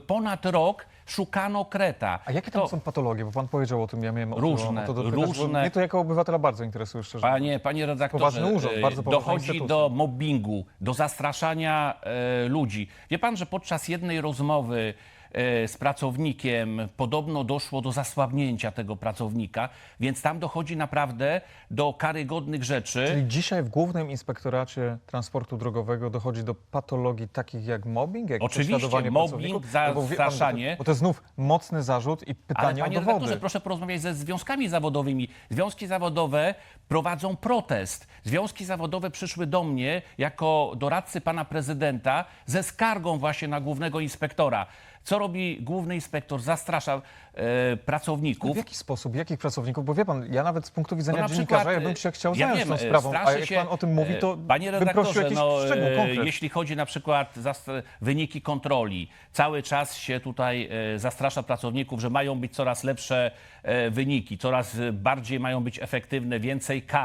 ponad rok szukano kreta. A jakie tam To- są patologie? Bo pan powiedział o tym, ja miałem o Różne, o to dopytać, bo różne. Mnie to jako obywatela bardzo interesuje, szczerze. Panie, panie redaktorze, Poważny urząd, e, bardzo poważna dochodzi instytucja. do mobbingu, do zastraszania e, ludzi. Wie pan, że podczas jednej rozmowy z pracownikiem podobno doszło do zasłabnięcia tego pracownika, więc tam dochodzi naprawdę do karygodnych rzeczy. Czyli dzisiaj w Głównym Inspektoracie Transportu Drogowego dochodzi do patologii takich jak mobbing, jak Oczywiście, prześladowanie mobbing, pracowników? No bo wie pan, zastraszanie. Bo to, jest znów mocny zarzut i Ale pytanie panie o dowody. redaktorze, proszę porozmawiać ze związkami zawodowymi. Związki zawodowe prowadzą protest. Związki zawodowe przyszły do mnie jako doradcy pana prezydenta ze skargą właśnie na głównego inspektora. Co robi główny inspektor? Zastrasza e, pracowników. W jaki sposób, jakich pracowników? Bo wie pan, ja nawet z punktu widzenia No dziennikarza, przykład, ja bym się chciał ja zająć wiem, tą e, sprawą, a jak się, pan o tym mówi, to e, Panie bym prosił redaktorze, jakiś no, szczegół, e, konkret. jeśli chodzi na przykład za wyniki kontroli, cały czas się tutaj e, zastrasza pracowników, że mają być coraz lepsze e, wyniki, coraz e, bardziej mają być efektywne, więcej kar.